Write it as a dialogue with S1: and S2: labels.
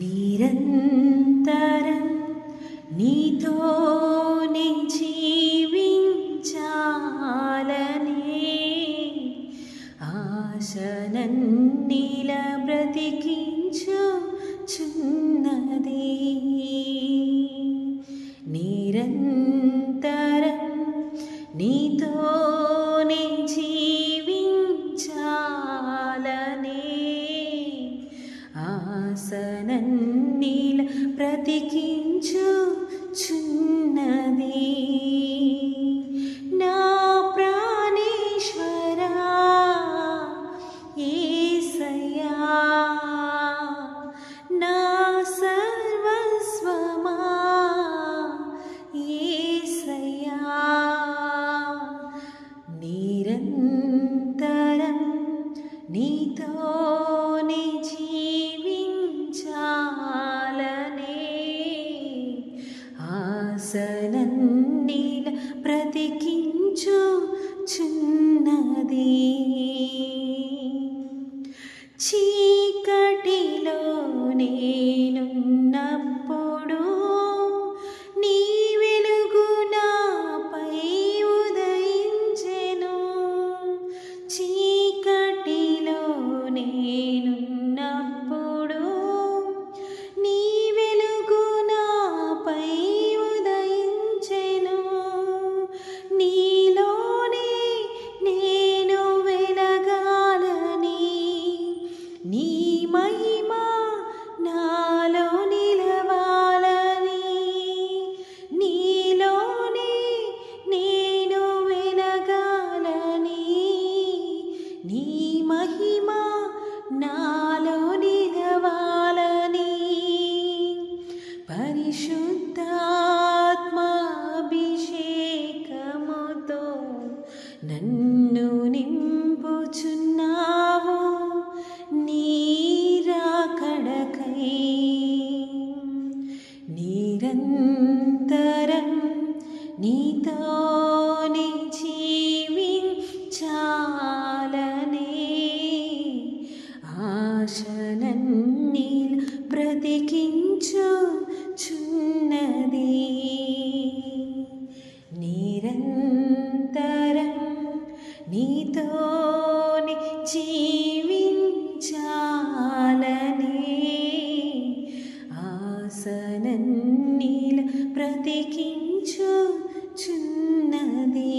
S1: నిరంతరం నీతోనే జీవించాలనే ఆశనన్నిల బ్రతికించు చున్నది నిరంతరం నీతో నన్నీల ప్రతికించు చున్నది నా ప్రాణేశ్వరా ఏసయా నా సర్వస్వమా ఏసయా నిరంతరం నీతో ఆసనన్నిల బ్రతికించు చిన్నది. చీ నీ మహిమ నిరంతరం నీతోనే జీవించాలనే ఆశనన్నీల్ బ్రతికించు చున్నది నిరంతరం నీతోనే కన్నీల ప్రతికించు చున్నది